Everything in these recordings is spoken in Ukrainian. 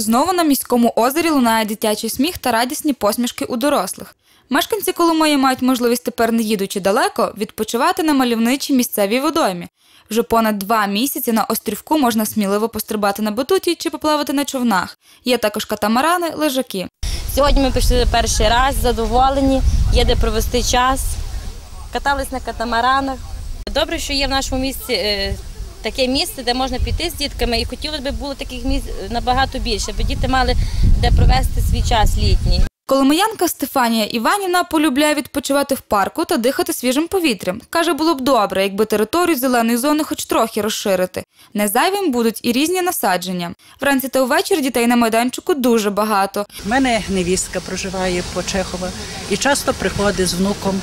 Знову на міському озері лунає дитячий сміх та радісні посмішки у дорослих. Мешканці Коломиї мають можливість тепер, не їдучи далеко, відпочивати на мальовничій місцевій водоймі. Вже понад два місяці на острівку можна сміливо пострибати на батуті чи поплавати на човнах. Є також катамарани, лежаки. Сьогодні ми прийшли перший раз, задоволені, є де провести час. Катались на катамаранах. Добре, що є в нашому місті е, таке місце, де можна піти з дітками, і хотілося б було таких місць набагато більше, аби діти мали де провести свій час літній. Коломиянка Стефанія Іванівна полюбляє відпочивати в парку та дихати свіжим повітрям. Каже, було б добре, якби територію зеленої зони хоч трохи розширити. Не зайвим будуть і різні насадження. Вранці та увечері дітей на майданчику дуже багато. У мене невістка проживає по Чехова і часто приходить з внуком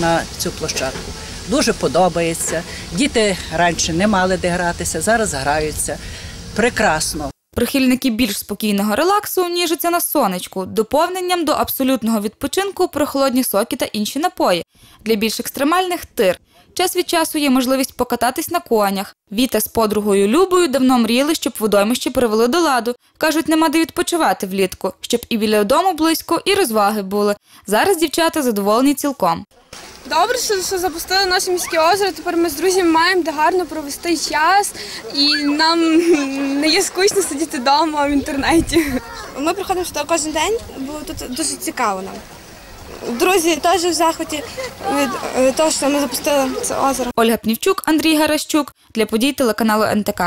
на цю площадку. Дуже подобається. Діти раніше не мали де гратися, зараз граються. Прекрасно. Прихильники більш спокійного релаксу ніжаться на сонечку, доповненням до абсолютного відпочинку прохолодні соки та інші напої. Для більш екстремальних тир. Час від часу є можливість покататись на конях. Віта з подругою Любою давно мріяли, щоб водоймище привели до ладу. Кажуть, нема де відпочивати влітку, щоб і біля дому близько, і розваги були. Зараз дівчата задоволені цілком. Добре, що, запустили наше міське озеро. Тепер ми з друзями маємо де гарно провести час, і нам не є скучно сидіти вдома в інтернеті. Ми приходимо сюди кожен день, бо тут дуже цікаво нам. Друзі теж в захваті від е, того, що ми запустили це озеро. Ольга Пнівчук, Андрій Гаращук для подій телеканалу НТК.